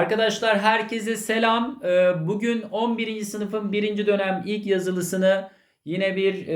Arkadaşlar herkese selam. Ee, Bugün 11. sınıfın 1. dönem ilk yazılısını yine bir e,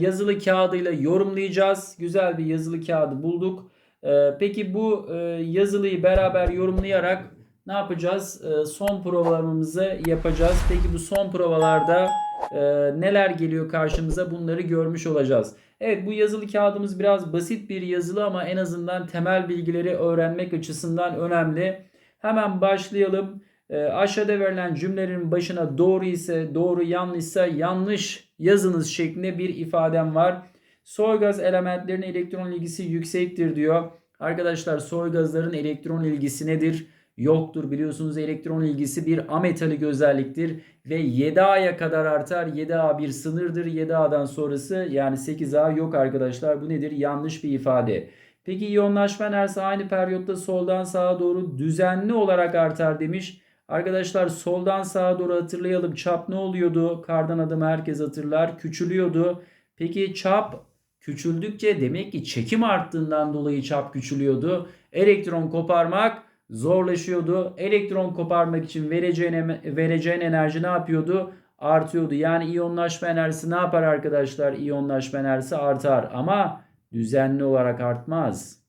yazılı kağıdıyla yorumlayacağız. Güzel bir yazılı kağıdı bulduk. Ee, Peki bu e, yazılıyı beraber yorumlayarak ne yapacağız? Ee, Son provalarımızı yapacağız. Peki bu son provalarda e, neler geliyor karşımıza bunları görmüş olacağız. Evet bu yazılı kağıdımız biraz basit bir yazılı ama en azından temel bilgileri öğrenmek açısından önemli. Hemen başlayalım. E, aşağıda verilen cümlelerin başına doğru ise doğru yanlışsa yanlış yazınız şeklinde bir ifadem var. Soy gaz elementlerinin elektron ilgisi yüksektir diyor. Arkadaşlar soy gazların elektron ilgisi nedir? Yoktur. Biliyorsunuz elektron ilgisi bir ametalik özelliktir ve 7A'ya kadar artar. 7A bir sınırdır. 7A'dan sonrası yani 8A yok arkadaşlar. Bu nedir? Yanlış bir ifade. Peki iyonlaşma enerjisi aynı periyotta soldan sağa doğru düzenli olarak artar demiş. Arkadaşlar soldan sağa doğru hatırlayalım. Çap ne oluyordu? Kardan adım herkes hatırlar. Küçülüyordu. Peki çap küçüldükçe demek ki çekim arttığından dolayı çap küçülüyordu. Elektron koparmak zorlaşıyordu. Elektron koparmak için vereceğin, vereceğin enerji ne yapıyordu? Artıyordu. Yani iyonlaşma enerjisi ne yapar arkadaşlar? İyonlaşma enerjisi artar ama düzenli olarak artmaz.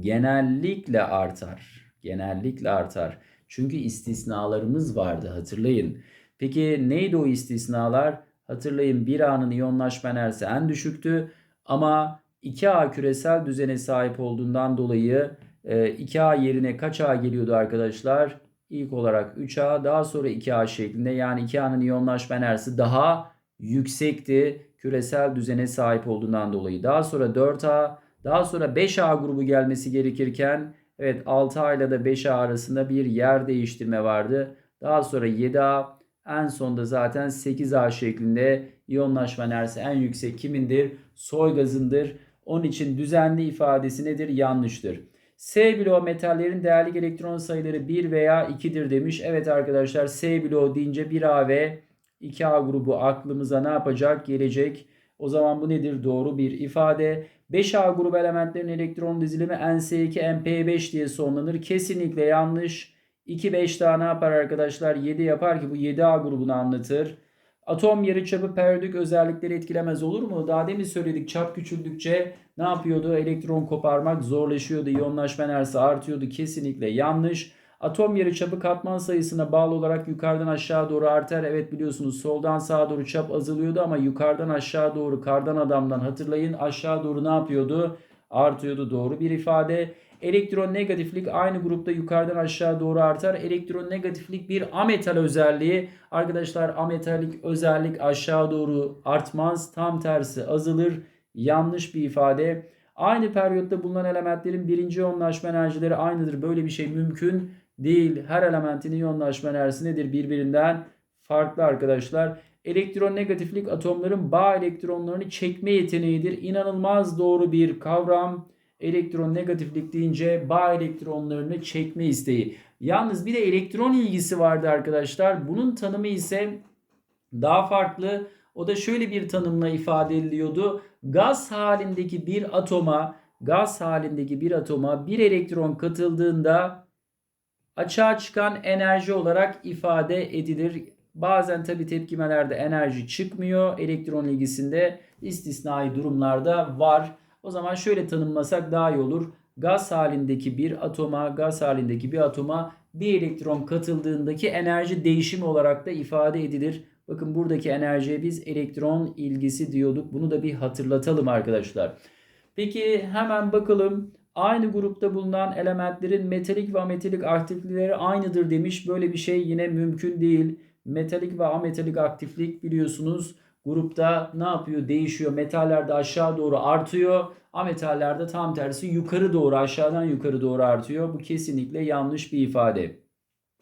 Genellikle artar. Genellikle artar. Çünkü istisnalarımız vardı hatırlayın. Peki neydi o istisnalar? Hatırlayın 1A'nın iyonlaşma enerjisi en düşüktü ama 2A küresel düzene sahip olduğundan dolayı 2A yerine kaç A geliyordu arkadaşlar? İlk olarak 3A daha sonra 2A şeklinde yani 2A'nın iyonlaşma enerjisi daha yüksekti küresel düzene sahip olduğundan dolayı. Daha sonra 4A, daha sonra 5A grubu gelmesi gerekirken evet 6A ile de 5A arasında bir yer değiştirme vardı. Daha sonra 7A, en sonda zaten 8A şeklinde iyonlaşma enerjisi en yüksek kimindir? Soy gazındır. Onun için düzenli ifadesi nedir? Yanlıştır. S bloğu metallerin değerli elektron sayıları 1 veya 2'dir demiş. Evet arkadaşlar S bloğu deyince 1A ve 2A grubu aklımıza ne yapacak? Gelecek. O zaman bu nedir? Doğru bir ifade. 5A grubu elementlerin elektron dizilimi NS2 MP5 diye sonlanır. Kesinlikle yanlış. 2 5 daha ne yapar arkadaşlar? 7 yapar ki bu 7A grubunu anlatır. Atom yarıçapı periyodik özellikleri etkilemez olur mu? Daha demin söyledik çap küçüldükçe ne yapıyordu? Elektron koparmak zorlaşıyordu. İyonlaşma enerjisi artıyordu. Kesinlikle yanlış. Atom yarıçapı katman sayısına bağlı olarak yukarıdan aşağı doğru artar. Evet biliyorsunuz soldan sağa doğru çap azalıyordu ama yukarıdan aşağı doğru kardan adamdan hatırlayın aşağı doğru ne yapıyordu? Artıyordu doğru bir ifade. Elektron negatiflik aynı grupta yukarıdan aşağı doğru artar. Elektron negatiflik bir ametal özelliği. Arkadaşlar ametalik özellik aşağı doğru artmaz. Tam tersi azalır. Yanlış bir ifade. Aynı periyotta bulunan elementlerin birinci yoğunlaşma enerjileri aynıdır. Böyle bir şey mümkün değil. Her elementin iyonlaşma enerjisi nedir? Birbirinden farklı arkadaşlar. Elektronegatiflik atomların bağ elektronlarını çekme yeteneğidir. İnanılmaz doğru bir kavram. Elektronegatiflik deyince bağ elektronlarını çekme isteği. Yalnız bir de elektron ilgisi vardı arkadaşlar. Bunun tanımı ise daha farklı. O da şöyle bir tanımla ifade ediliyordu. Gaz halindeki bir atoma, gaz halindeki bir atoma bir elektron katıldığında açığa çıkan enerji olarak ifade edilir. Bazen tabi tepkimelerde enerji çıkmıyor. Elektron ilgisinde istisnai durumlarda var. O zaman şöyle tanımlasak daha iyi olur. Gaz halindeki bir atoma, gaz halindeki bir atoma bir elektron katıldığındaki enerji değişimi olarak da ifade edilir. Bakın buradaki enerjiye biz elektron ilgisi diyorduk. Bunu da bir hatırlatalım arkadaşlar. Peki hemen bakalım. Aynı grupta bulunan elementlerin metalik ve ametalik aktiflikleri aynıdır demiş. Böyle bir şey yine mümkün değil. Metalik ve ametalik aktiflik biliyorsunuz grupta ne yapıyor? Değişiyor. Metallerde aşağı doğru artıyor. Ametallerde tam tersi yukarı doğru aşağıdan yukarı doğru artıyor. Bu kesinlikle yanlış bir ifade.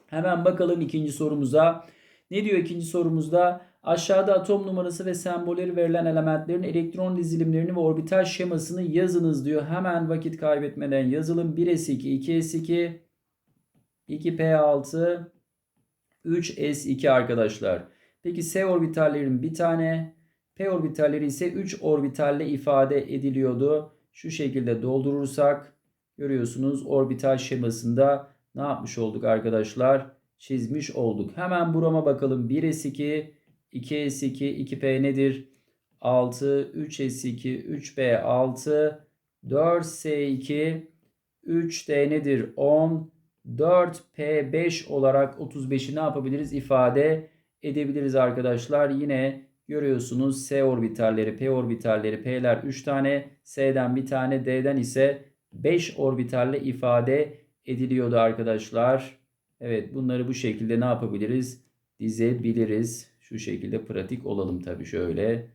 Hemen bakalım ikinci sorumuza. Ne diyor ikinci sorumuzda? Aşağıda atom numarası ve sembolleri verilen elementlerin elektron dizilimlerini ve orbital şemasını yazınız diyor. Hemen vakit kaybetmeden yazalım. 1s2, 2s2, 2p6, 3s2 arkadaşlar. Peki s orbitallerin bir tane, p orbitalleri ise 3 orbitalle ifade ediliyordu. Şu şekilde doldurursak görüyorsunuz orbital şemasında ne yapmış olduk arkadaşlar? Çizmiş olduk. Hemen burama bakalım. 1S2, 2S2, 2P nedir? 6, 3S2, 3B 6, 4S2, 3D nedir? 10, 4P5 olarak 35'i ne yapabiliriz? İfade edebiliriz arkadaşlar. Yine görüyorsunuz S orbitalleri, P orbitalleri, P'ler 3 tane, S'den bir tane, D'den ise 5 orbitalle ifade ediliyordu arkadaşlar. Evet bunları bu şekilde ne yapabiliriz? Dizebiliriz. Şu şekilde pratik olalım tabii şöyle.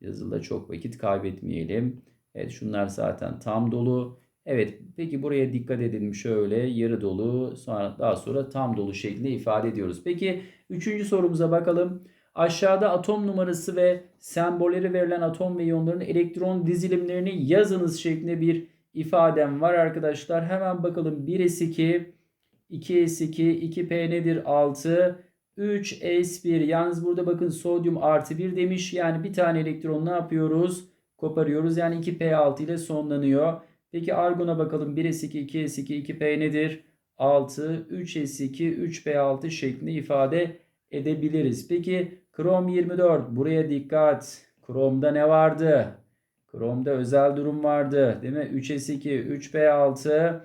Yazıda çok vakit kaybetmeyelim. Evet şunlar zaten tam dolu. Evet peki buraya dikkat edelim şöyle yarı dolu sonra daha sonra tam dolu şeklinde ifade ediyoruz. Peki üçüncü sorumuza bakalım. Aşağıda atom numarası ve sembolleri verilen atom ve iyonların elektron dizilimlerini yazınız şeklinde bir ifadem var arkadaşlar. Hemen bakalım 1s2, 2s2, 2p nedir? 6, 3s1 yalnız burada bakın sodyum artı 1 demiş. Yani bir tane elektron ne yapıyoruz? Koparıyoruz. Yani 2p6 ile sonlanıyor. Peki argona bakalım 1s2, 2s2, 2p nedir? 6, 3s2, 3p6 şeklinde ifade edebiliriz. Peki krom 24 buraya dikkat. Kromda ne vardı? Kromda özel durum vardı. Değil mi? 3s2, 3p6,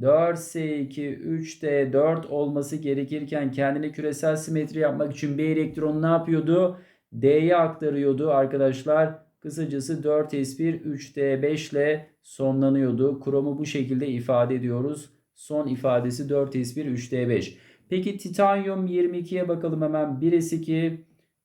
4s2, 3d4 olması gerekirken kendine küresel simetri yapmak için bir elektron ne yapıyordu? D'ye aktarıyordu arkadaşlar. Kısacası 4s1, 3d5 ile sonlanıyordu. Kromu bu şekilde ifade ediyoruz. Son ifadesi 4s1, 3d5. Peki titanyum 22'ye bakalım hemen. 1s2,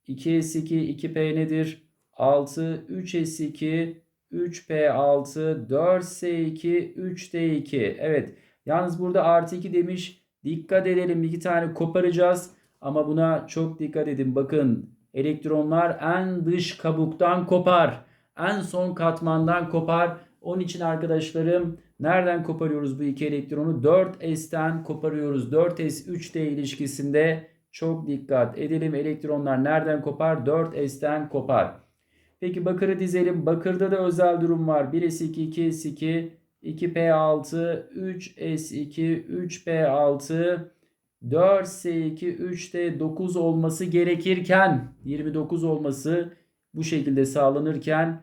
2s2, 2p nedir? 6, 3s2, 3p6, 4s2, 3d2. Evet. Yalnız burada artı 2 demiş. Dikkat edelim. iki tane koparacağız. Ama buna çok dikkat edin. Bakın elektronlar en dış kabuktan kopar. En son katmandan kopar. Onun için arkadaşlarım nereden koparıyoruz bu iki elektronu? 4s'ten koparıyoruz. 4s 3d ilişkisinde çok dikkat edelim. Elektronlar nereden kopar? 4s'ten kopar. Peki bakırı dizelim. Bakırda da özel durum var. 1s2, 2s2, 2p6, 3s2, 3p6, 4s2, 3d 9 olması gerekirken 29 olması bu şekilde sağlanırken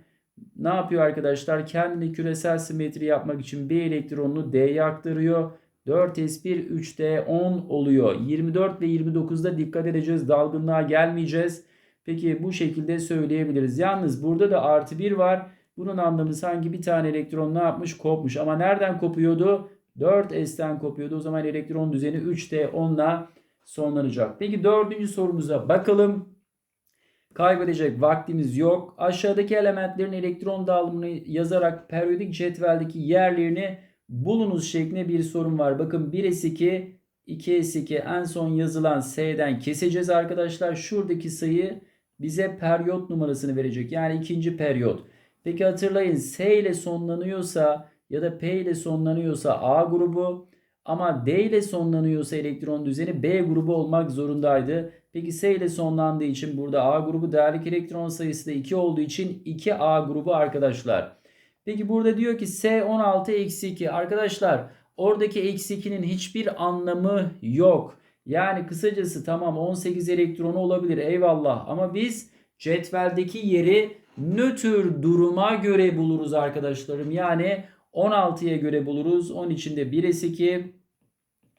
ne yapıyor arkadaşlar? Kendini küresel simetri yapmak için bir elektronunu D'ye aktarıyor. 4s1 3d 10 oluyor. 24 ve 29'da dikkat edeceğiz. Dalgınlığa gelmeyeceğiz. Peki bu şekilde söyleyebiliriz. Yalnız burada da artı 1 var. Bunun anlamı sanki bir tane elektron ne yapmış? Kopmuş. Ama nereden kopuyordu? 4s'ten kopuyordu. O zaman elektron düzeni 3d 10 ile sonlanacak. Peki dördüncü sorumuza bakalım. Kaybedecek vaktimiz yok. Aşağıdaki elementlerin elektron dağılımını yazarak periyodik cetveldeki yerlerini bulunuz şeklinde bir sorun var. Bakın 1s2, 2s2 en son yazılan S'den keseceğiz arkadaşlar. Şuradaki sayı bize periyot numarasını verecek. Yani ikinci periyot. Peki hatırlayın S ile sonlanıyorsa ya da P ile sonlanıyorsa A grubu ama D ile sonlanıyorsa elektron düzeni B grubu olmak zorundaydı. Peki S ile sonlandığı için burada A grubu değerlik elektron sayısı da 2 olduğu için 2A grubu arkadaşlar. Peki burada diyor ki S16 eksi 2 arkadaşlar oradaki eksi 2'nin hiçbir anlamı yok. Yani kısacası tamam 18 elektronu olabilir eyvallah ama biz cetveldeki yeri nötr duruma göre buluruz arkadaşlarım. Yani 16'ya göre buluruz. Onun içinde 1s2,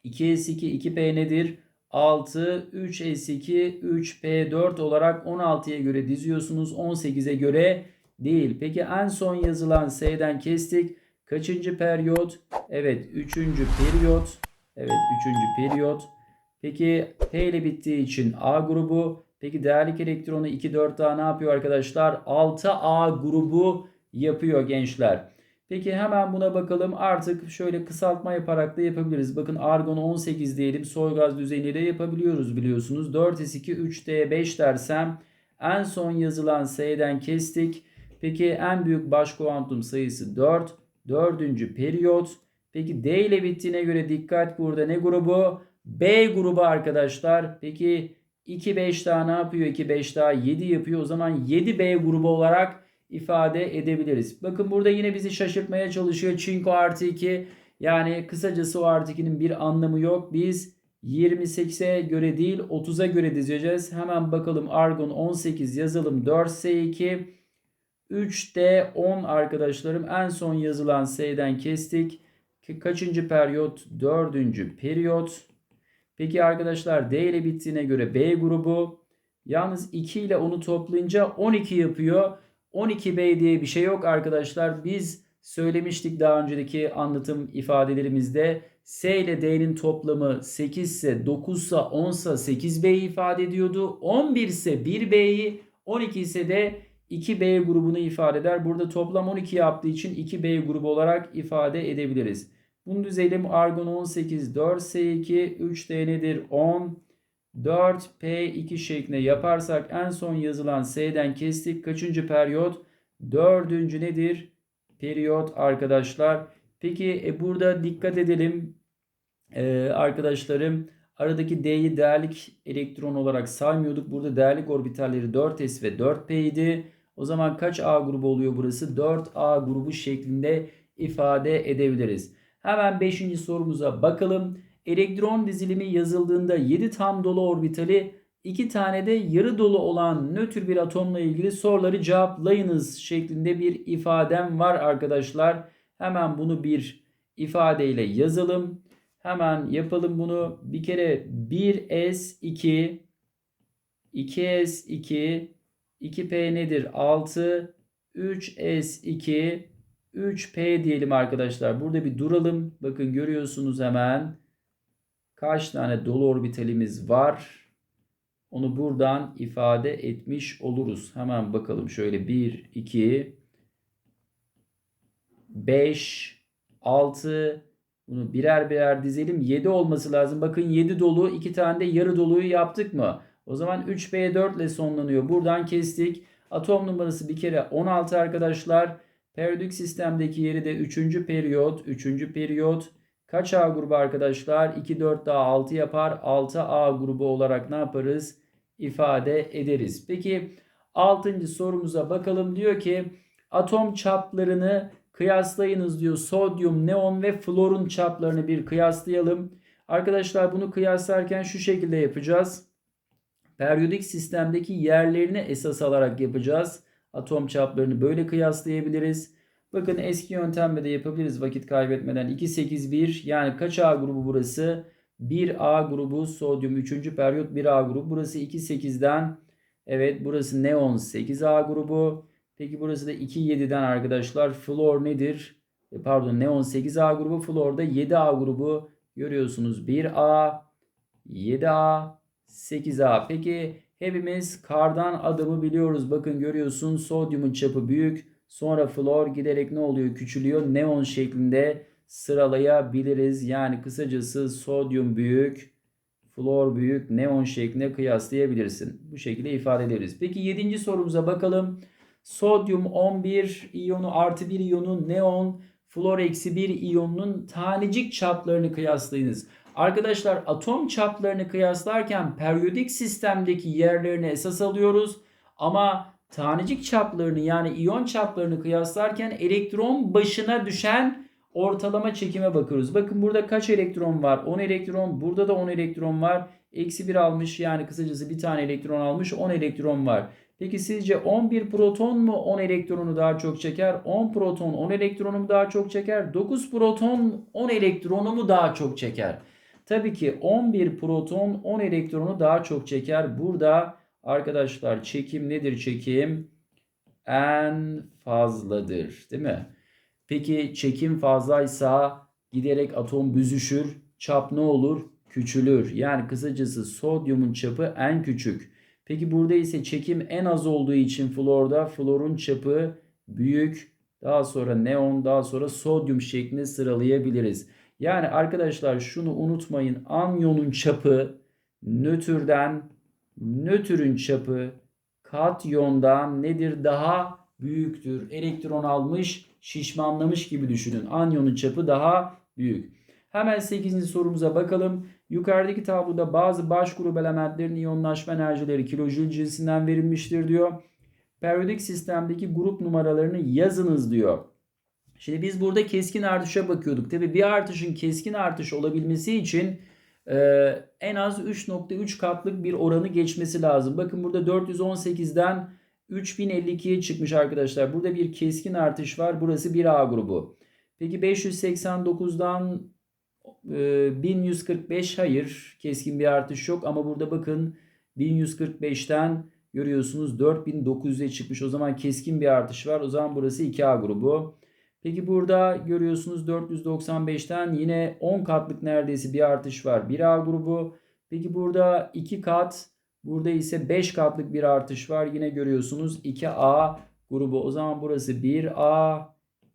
2s2, 2p nedir? 6, 3s2, 3p4 olarak 16'ya göre diziyorsunuz. 18'e göre değil. Peki en son yazılan S'den kestik. Kaçıncı periyot? Evet, üçüncü periyot. Evet, üçüncü periyot. Peki P ile bittiği için A grubu. Peki değerlik elektronu 2, 4 daha ne yapıyor arkadaşlar? 6A grubu yapıyor gençler. Peki hemen buna bakalım. Artık şöyle kısaltma yaparak da yapabiliriz. Bakın argon 18 diyelim. Soy gaz düzeniyle yapabiliyoruz biliyorsunuz. 4s2 3d5 dersem en son yazılan S'den kestik. Peki en büyük baş kuantum sayısı 4. Dördüncü periyot. Peki D ile bittiğine göre dikkat burada ne grubu? B grubu arkadaşlar. Peki 2 5 daha ne yapıyor? 2 5 daha 7 yapıyor. O zaman 7B grubu olarak ifade edebiliriz. Bakın burada yine bizi şaşırtmaya çalışıyor. Çinko artı 2. Yani kısacası o artı 2'nin bir anlamı yok. Biz 28'e göre değil 30'a göre dizeceğiz. Hemen bakalım argon 18 yazalım 4S2 3D 10 arkadaşlarım en son yazılan S'den kestik. Kaçıncı periyot? Dördüncü periyot. Peki arkadaşlar D ile bittiğine göre B grubu. Yalnız 2 ile onu toplayınca 12 yapıyor. 12B diye bir şey yok arkadaşlar. Biz söylemiştik daha önceki anlatım ifadelerimizde. S ile D'nin toplamı 8 ise 9 ise 10 ise 8B'yi ifade ediyordu. 11 ise 1B'yi 12 ise de 2B grubunu ifade eder. Burada toplam 12 yaptığı için 2B grubu olarak ifade edebiliriz. Bunu düzelim. Argon 18, 4S2, 3D nedir? 10, 4P2 şeklinde yaparsak en son yazılan S'den kestik. Kaçıncı periyot? Dördüncü nedir? Periyot arkadaşlar. Peki e, burada dikkat edelim ee, arkadaşlarım. Aradaki D'yi değerlik elektron olarak saymıyorduk. Burada değerlik orbitalleri 4s ve 4p idi. O zaman kaç A grubu oluyor burası? 4A grubu şeklinde ifade edebiliriz. Hemen 5. sorumuza bakalım. Elektron dizilimi yazıldığında 7 tam dolu orbitali 2 tane de yarı dolu olan nötr bir atomla ilgili soruları cevaplayınız şeklinde bir ifadem var arkadaşlar. Hemen bunu bir ifadeyle yazalım. Hemen yapalım bunu. Bir kere 1S2 2S2 2P nedir? 6 3S2 3P diyelim arkadaşlar. Burada bir duralım. Bakın görüyorsunuz hemen kaç tane dolu orbitalimiz var. Onu buradan ifade etmiş oluruz. Hemen bakalım şöyle 1, 2, 5, 6, bunu birer birer dizelim. 7 olması lazım. Bakın 7 dolu, 2 tane de yarı doluyu yaptık mı? O zaman 3B4 ile sonlanıyor. Buradan kestik. Atom numarası bir kere 16 arkadaşlar. Periyodik sistemdeki yeri de 3. periyot. 3. periyot. Kaç A grubu arkadaşlar? 2, 4 daha 6 yapar. 6A grubu olarak ne yaparız? İfade ederiz. Peki 6. sorumuza bakalım. Diyor ki atom çaplarını kıyaslayınız diyor. Sodyum, neon ve florun çaplarını bir kıyaslayalım. Arkadaşlar bunu kıyaslarken şu şekilde yapacağız. Periyodik sistemdeki yerlerini esas alarak yapacağız. Atom çaplarını böyle kıyaslayabiliriz. Bakın eski yöntemle de yapabiliriz vakit kaybetmeden. 2, 8, 1 yani kaç A grubu burası? 1A grubu sodyum 3. periyot 1A grubu. Burası 2, 8'den. Evet burası neon 8A grubu. Peki burası da 2, 7'den arkadaşlar. Flor nedir? E, pardon neon 8A grubu. Flor da 7A grubu. Görüyorsunuz 1A, 7A, 8A. Peki hepimiz kardan adımı biliyoruz. Bakın görüyorsun sodyumun çapı büyük. Sonra flor giderek ne oluyor? Küçülüyor. Neon şeklinde sıralayabiliriz. Yani kısacası sodyum büyük, flor büyük, neon şeklinde kıyaslayabilirsin. Bu şekilde ifade edebiliriz. Peki 7. sorumuza bakalım. Sodyum 11 iyonu artı 1 iyonu neon, flor eksi 1 iyonunun tanecik çaplarını kıyaslayınız. Arkadaşlar atom çaplarını kıyaslarken periyodik sistemdeki yerlerini esas alıyoruz. Ama tanecik çaplarını yani iyon çaplarını kıyaslarken elektron başına düşen ortalama çekime bakıyoruz. Bakın burada kaç elektron var? 10 elektron. Burada da 10 elektron var. Eksi 1 almış yani kısacası bir tane elektron almış 10 elektron var. Peki sizce 11 proton mu 10 elektronu daha çok çeker? 10 proton 10 elektronu mu daha çok çeker? 9 proton 10 elektronu mu daha çok çeker? Tabii ki 11 proton 10 elektronu daha çok çeker. Burada arkadaşlar çekim nedir çekim? En fazladır değil mi? Peki çekim fazlaysa giderek atom büzüşür. Çap ne olur? Küçülür. Yani kısacası sodyumun çapı en küçük. Peki burada ise çekim en az olduğu için florda florun çapı büyük. Daha sonra neon, daha sonra sodyum şeklinde sıralayabiliriz. Yani arkadaşlar şunu unutmayın. Anyonun çapı nötrden nötrün çapı katyondan nedir? Daha büyüktür. Elektron almış, şişmanlamış gibi düşünün. Anyonun çapı daha büyük. Hemen 8. sorumuza bakalım. Yukarıdaki tabloda bazı baş grup elementlerin iyonlaşma enerjileri kilojül cinsinden verilmiştir diyor. Periyodik sistemdeki grup numaralarını yazınız diyor. Şimdi biz burada keskin artışa bakıyorduk. Tabi bir artışın keskin artış olabilmesi için e, en az 3.3 katlık bir oranı geçmesi lazım. Bakın burada 418'den 3052'ye çıkmış arkadaşlar. Burada bir keskin artış var. Burası bir A grubu. Peki 589'dan e, 1145 hayır. Keskin bir artış yok ama burada bakın 1145'ten görüyorsunuz 4900'e çıkmış. O zaman keskin bir artış var. O zaman burası 2A grubu. Peki burada görüyorsunuz 495'ten yine 10 katlık neredeyse bir artış var. 1A grubu. Peki burada 2 kat. Burada ise 5 katlık bir artış var. Yine görüyorsunuz 2A grubu. O zaman burası 1A,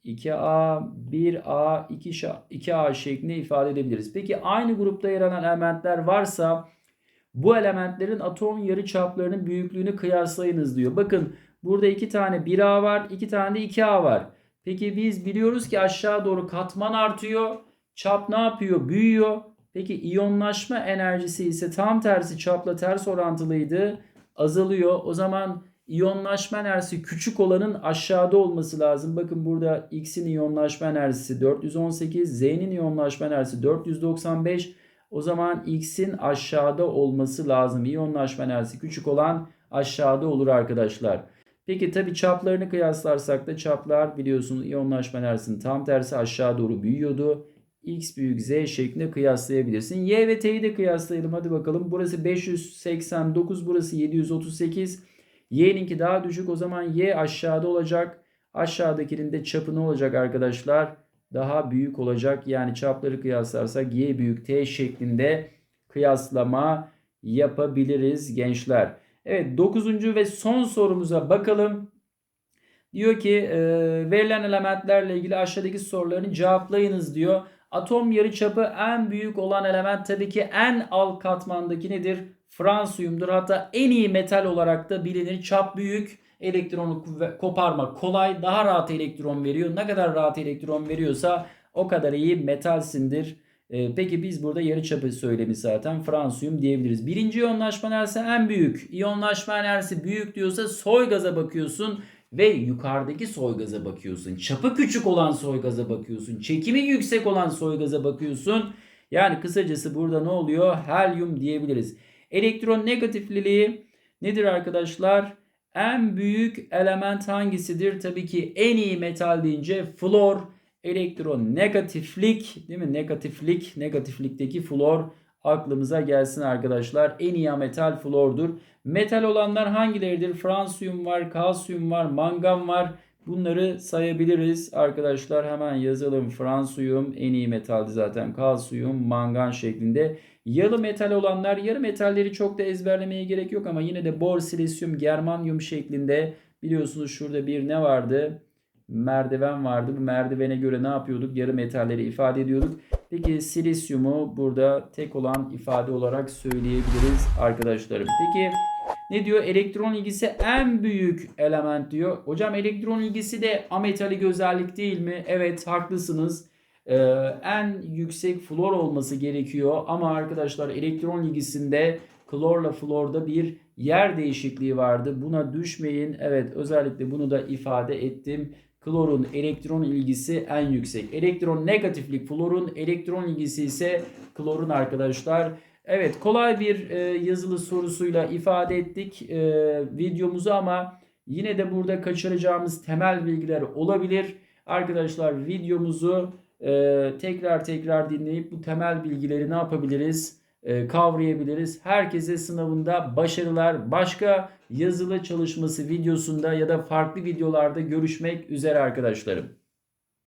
2A, 1A, 2A şeklinde ifade edebiliriz. Peki aynı grupta yer alan elementler varsa bu elementlerin atom yarıçaplarının büyüklüğünü kıyaslayınız diyor. Bakın burada iki tane 1A var, iki tane de 2A var. Peki biz biliyoruz ki aşağı doğru katman artıyor. Çap ne yapıyor? Büyüyor. Peki iyonlaşma enerjisi ise tam tersi çapla ters orantılıydı. Azalıyor. O zaman iyonlaşma enerjisi küçük olanın aşağıda olması lazım. Bakın burada X'in iyonlaşma enerjisi 418, Z'nin iyonlaşma enerjisi 495. O zaman X'in aşağıda olması lazım. İyonlaşma enerjisi küçük olan aşağıda olur arkadaşlar. Peki tabi çaplarını kıyaslarsak da çaplar biliyorsunuz iyonlaşma enerjisinin tam tersi aşağı doğru büyüyordu. X büyük Z şeklinde kıyaslayabilirsin. Y ve T'yi de kıyaslayalım. Hadi bakalım. Burası 589, burası 738. Y'ninki daha düşük. O zaman Y aşağıda olacak. Aşağıdakinin de çapı ne olacak arkadaşlar? Daha büyük olacak. Yani çapları kıyaslarsak Y büyük T şeklinde kıyaslama yapabiliriz gençler. Evet 9. ve son sorumuza bakalım. Diyor ki e, verilen elementlerle ilgili aşağıdaki soruların cevaplayınız diyor. Atom yarıçapı en büyük olan element tabii ki en alt katmandaki nedir? Fransiyumdur. Hatta en iyi metal olarak da bilinir. Çap büyük, elektronu koparmak kolay, daha rahat elektron veriyor. Ne kadar rahat elektron veriyorsa o kadar iyi metalsindir. Ee, peki biz burada yarıçapı söylemi zaten fransiyum diyebiliriz. Birinci iyonlaşma enerjisi en büyük. İyonlaşma enerjisi büyük diyorsa soy bakıyorsun ve yukarıdaki soy bakıyorsun. Çapı küçük olan soy bakıyorsun. Çekimi yüksek olan soy bakıyorsun. Yani kısacası burada ne oluyor? Helyum diyebiliriz. Elektron negatifliliği nedir arkadaşlar? En büyük element hangisidir? Tabii ki en iyi metal deyince flor elektron negatiflik değil mi? Negatiflik, negatiflikteki flor aklımıza gelsin arkadaşlar. En iyi metal flordur. Metal olanlar hangileridir? Fransiyum var, kalsiyum var, mangan var. Bunları sayabiliriz arkadaşlar. Hemen yazalım. Fransiyum en iyi metaldi zaten. Kalsiyum, mangan şeklinde. Yarı metal olanlar, yarı metalleri çok da ezberlemeye gerek yok ama yine de bor, silisyum, germanyum şeklinde biliyorsunuz şurada bir ne vardı? Merdiven vardı. Bu merdivene göre ne yapıyorduk? Yarı metalleri ifade ediyorduk. Peki silisyumu burada tek olan ifade olarak söyleyebiliriz arkadaşlarım. Peki ne diyor? Elektron ilgisi en büyük element diyor. Hocam elektron ilgisi de ametalik özellik değil mi? Evet haklısınız. Ee, en yüksek flor olması gerekiyor. Ama arkadaşlar elektron ilgisinde klorla florda bir yer değişikliği vardı. Buna düşmeyin. Evet özellikle bunu da ifade ettim. Klorun elektron ilgisi en yüksek. Elektron negatiflik florun elektron ilgisi ise klorun arkadaşlar. Evet kolay bir e, yazılı sorusuyla ifade ettik e, videomuzu ama yine de burada kaçıracağımız temel bilgiler olabilir. Arkadaşlar videomuzu e, tekrar tekrar dinleyip bu temel bilgileri ne yapabiliriz? E, kavrayabiliriz. Herkese sınavında başarılar. Başka yazılı çalışması videosunda ya da farklı videolarda görüşmek üzere arkadaşlarım.